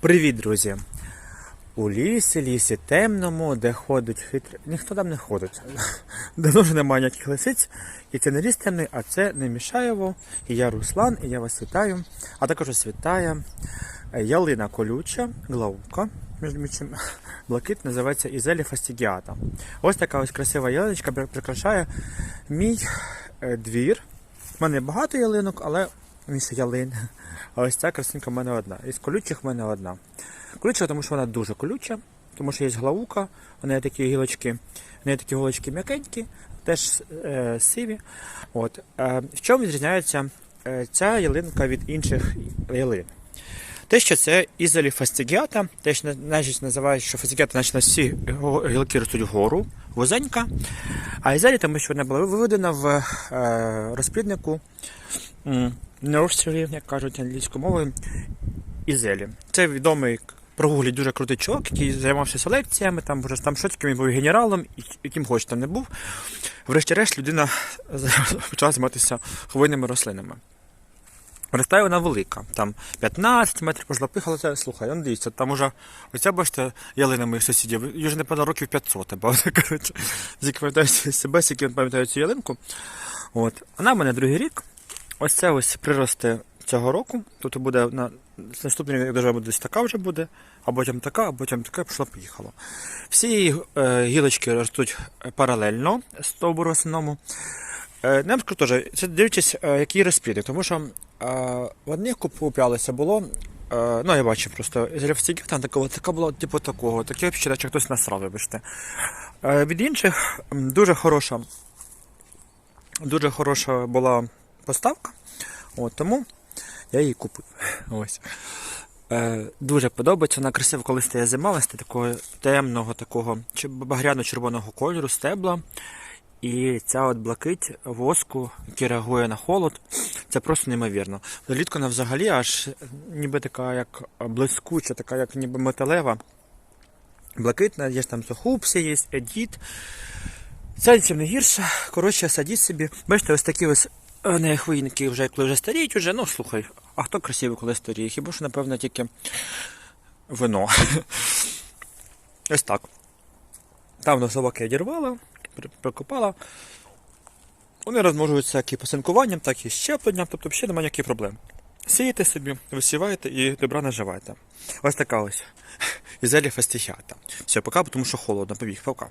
Привіт, друзі! У лісі, лісі темному, де ходить хитрі. Ніхто там не ходить. Давно вже немає ніяких лисиць. І це не ліс темний, а це не Мішаєво. І я Руслан, і я вас вітаю. А також вас вітає е, ялина колюча, главка. Між іншим, блакит називається Ізелі фастігіата. Ось така ось красива ялиночка прикрашає мій е, двір. У мене багато ялинок, але місце ялин. А ось ця красинка в мене одна. Із колючих в мене одна. Колюча, тому що вона дуже колюча, тому що є главука, у неї такі гілочки, у неї такі голочки м'якенькі, теж е, сиві. От. Е, в чому відрізняється е, ця ялинка від інших ялин? Те, що це ізолі фастігіата, те, що значить, називають, що фастігіата значить, на всі гілки ростуть вгору, вузенька. А ізолі, тому що вона була виведена в е, розпліднику nursery, як кажуть англійською мовою, Ізелі. Це відомий прогуглі дуже крутий чувак, який займався селекціями, там вже там щось, він був генералом, яким хоч там не був. Врешті-решт людина почала займатися хвойними рослинами. Ростає вона велика, там 15 метрів але це слухай, ну дивіться, там уже оця бачите, ялина моїх сусідів, їй вже напевно років 500, або коротше, пам'ятаю себе, скільки пам'ятаю цю ялинку. От. Вона в мене другий рік. Ось це ось приросте цього року. Тут буде на наступний рік буде десь така вже буде, а потім така, а потім така пішло поїхало. Всі її е, гілочки ростуть паралельно стовбуру основному. Е, нам скажу теж, це дивлячись, е, які розпліди, тому що е, в одних куплялося було. Ну, я бачив просто зрівстігів, там такого, така була типу такого, таке взагалі, наче хтось насрав, вибачте. Від інших дуже хороша, дуже хороша була поставка. От, тому я її купив. Ось. Дуже подобається. Вона красиво, коли стає зима, вона такого темного, такого багряно-червоного кольору, стебла. І ця от блакить воску, який реагує на холод, це просто неймовірно. Влітку вона взагалі аж ніби така, як блискуча, така, як ніби металева. Блакитна, є там сухупсі, є едіт. Чим не гірша. Коротше, садіть собі. Бачите, ось такі ось е, не хвойники вже коли вже старіють, уже, ну слухай, а хто красивий, коли старіє? Хіба що, напевно, тільки вино. Ось так. Там собаки одірвала, при- прикопала. Вони розмножуються як і посинкуванням, так і щепленням, тобто взагалі немає ніяких проблем. Сієте собі, висіваєте і добра наживаєте. Ось така ось. Ізелі фастихіата. Все, пока, тому що холодно. Побіг, пока.